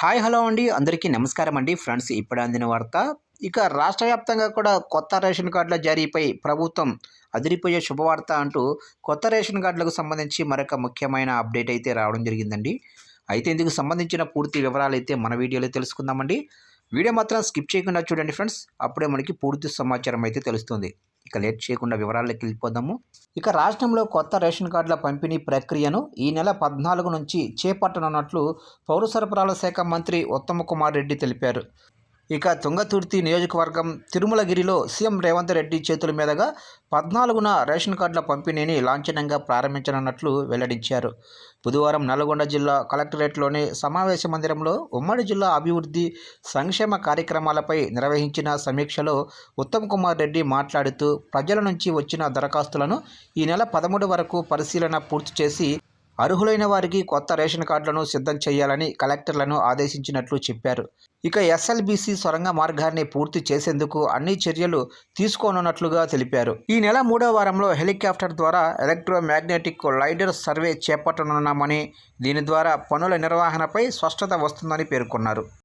Hi hello అండి. అందరికీ నమస్కారం అండి. ఫ్రెండ్స్ ఇప్పుడు అందిన వార్త. ఇక రాష్ట్ర వ్యాప్తంగా కూడా కొత్త రేషన్ కార్డుల జారీపై ప్రభుత్వం అదిరిపోయే శుభవార్త అంటూ కొత్త రేషన్ కార్డులకు సంబంధించి మరొక ముఖ్యమైన అప్డేట్ అయితే రావడం జరిగిందండి. అయితే ఇందుకు సంబంధించిన పూర్తి వివరాలు అయితే మన వీడియోలో తెలుసుకుందామండి. వీడియో మాత్రం స్కిప్ చేయకుండా చూడండి ఫ్రెండ్స్. అప్పుడే మనకి పూర్తి సమాచారం అయితే తెలుస్తుంది. ఇక లేట్ చేయకుండా వివరాల్లోకి వెళ్ళిపోదాము. ఇక రాష్ట్రంలో కొత్త రేషన్ కార్డుల పంపిణీ ప్రక్రియను ఈ నెల పద్నాలుగు నుంచి చేపట్టనున్నట్లు పౌర సరఫరాల శాఖ మంత్రి ఉత్తమ కుమార్ రెడ్డి తెలిపారు. ఇక తుంగతుర్తి నియోజకవర్గం తిరుమలగిరిలో సీఎం రేవంత్ రెడ్డి చేతుల మీదుగా పద్నాలుగున రేషన్ కార్డుల పంపిణీని లాంఛనంగా ప్రారంభించనున్నట్లు వెల్లడించారు. బుధవారం నల్గొండ జిల్లా కలెక్టరేట్లోని సమావేశ మందిరంలో ఉమ్మడి జిల్లా అభివృద్ధి సంక్షేమ కార్యక్రమాలపై నిర్వహించిన సమీక్షలో ఉత్తమ్ కుమార్ రెడ్డి మాట్లాడుతూ ప్రజల నుంచి వచ్చిన దరఖాస్తులను ఈ నెల పదమూడు వరకు పరిశీలన పూర్తి చేసి అర్హులైన వారికి కొత్త రేషన్ కార్డులను సిద్ధం చేయాలని కలెక్టర్లను ఆదేశించినట్లు చెప్పారు. ఇక ఎస్ఎల్బీసీ సొరంగ మార్గాన్ని పూర్తి చేసేందుకు అన్ని చర్యలు తీసుకోనున్నట్లుగా తెలిపారు. ఈ నెల మూడో వారంలో హెలికాప్టర్ ద్వారా ఎలక్ట్రోమాగ్నెటిక్ లైడర్ సర్వే చేపట్టనున్నామని దీని ద్వారా పనుల నిర్వహణపై స్పష్టత వస్తుందని పేర్కొన్నారు.